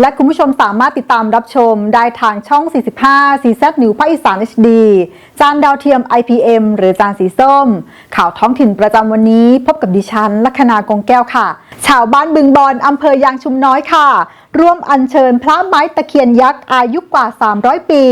และคุณผู้ชมสามารถติดตามรับชมได้ทางช่อง 45 CZ นิวภาคอีสาน HD จานดาวเทียม IPM หรือจานสีส้ม ข่าวท้องถิ่นประจำวันนี้พบกับดิฉัน ลัคนากงแก้วค่ะ ชาวบ้านบึงบอนอำเภอยางชุมน้อยค่ะ ร่วมอัญเชิญพระไม้ตะเคียนยักษ์อายุกว่า 300 ปี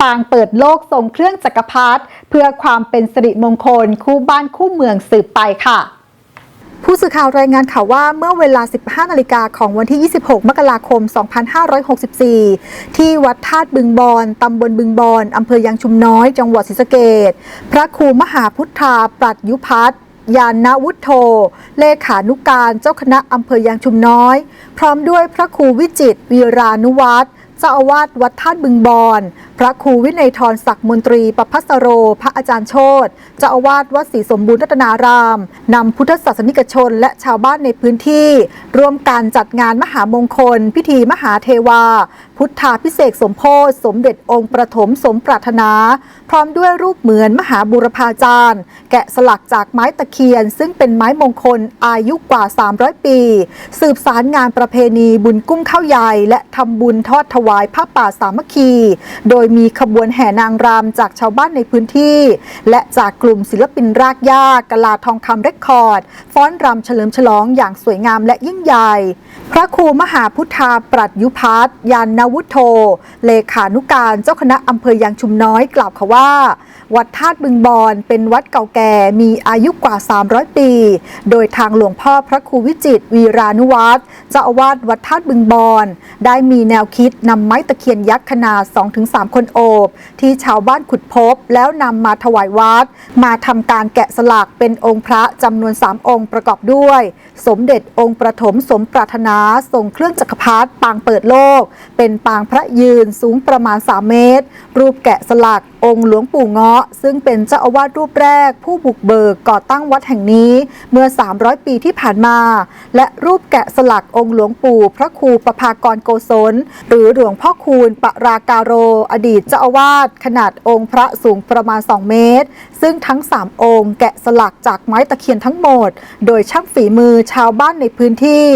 ปางเปิดโลกทรงเครื่องจักรพรรดิเพื่อความเป็นสิริมงคลคู่บ้านคู่เมืองสืบไปค่ะ ผู้สื่อข่าวรายงานข่าวว่าเมื่อเวลา 15 นาฬิกาของวันที่ 26 มกราคม 2564 ที่วัดธาตุบึงบอน ตำบลบึงบอน อำเภอยางชุมน้อย จังหวัดศรีสะเกษพระครูมหาพุทธาปรัดยุพัฒยานนวุฒโธ เลขานุการเจ้าคณะอำเภอยางชุมน้อย พร้อมด้วยพระครูวิจิตวีรานุวัตร จ้าอาวาสวัดธาตุบึงบอนพระครูวินัยทรศักดิ์มนตรีประพัสโร พระอาจารย์โชตเจ้าอาวาสวัดศรีสมบูรณ์รัตนาราม นำพุทธศาสนิกชนและชาวบ้านในพื้นที่ ร่วมการจัดงานมหามงคล พิธีมหาเทวา พุทธาพิเศษสมโพธิสมเด็จองค์ประถมสมปรารถนา พร้อมด้วยรูปเหมือนมหาบุรพาจารย์ แกะสลักจากไม้ตะเคียน ซึ่งเป็นไม้มงคลอายุกว่า 300 ปี สืบสารงานประเพณีบุญกุ้มข้าวใหญ่และทำบุญทอดถวายผ้าป่าสามัคคี โดยมีขบวนแห่นางรำจากชาวบ้านในพื้นที่ และจากกลุ่มศิลปินรากหญ้ากลาทองคำเรคคอร์ด ฟ้อนรำเฉลิมฉลองอย่างสวยงามและยิ่งใหญ่ พระครูมหาพุทธาปรัดยุพัฒน์ยานนวุฒโธเลขานุการเจ้าคณะอำเภอยางชุมน้อยกล่าวค่ะว่า วัดธาตุบึงบอนเป็นวัดเก่าแก่มีอายุกว่า 300 ปี โดยทางหลวงพ่อพระครูวิจิตวีรานุวัตรเจ้าอาวาสวัดธาตุบึงบอนได้มีแนวคิดนำไม้ตะเคียนยักษ์ขนาด 2-3 คนโอบ ที่ชาวบ้านขุดพบ แล้วนำมาถวายวัด มาทำการแกะสลักเป็นองค์พระจำนวน 3 องค์ประกอบด้วย สมเด็จองค์ประถมสมปรารถนาทรงเครื่องจักรพรรดิปางเปิดโลก เป็นปางพระยืนสูงประมาณ 3 เมตร รูปแกะสลักองค์หลวงปู่เงาะ ซึ่งเป็นเจ้าอาวาสรูปแรก ผู้บุกเบิกก่อตั้งวัดแห่งนี้เมื่อ 300 ปีที่ผ่านมา และรูปแกะสลักองค์หลวงปู่พระครูประภากรโกศล หรือหลวงพ่อคูณปราการโร อดีตเจ้าอาวาสขนาดองค์พระสูงประมาณ 2 เมตร ซึ่งทั้ง 3 องค์แกะสลักจากไม้ตะเคียนทั้งหมด โดยช่างฝีมือชาวบ้านในพื้นที่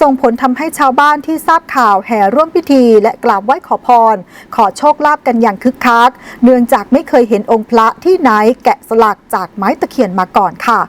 ส่งผลทำให้ชาวบ้านที่ทราบข่าวแห่ร่วมพิธี และกราบไหว้ขอพร ขอโชคลาภกันอย่างคึกคัก เนื่องจากจากไม่เคยเห็นองค์พระที่ไหนแกะสลักจากไม้ตะเคียนมาก่อนค่ะ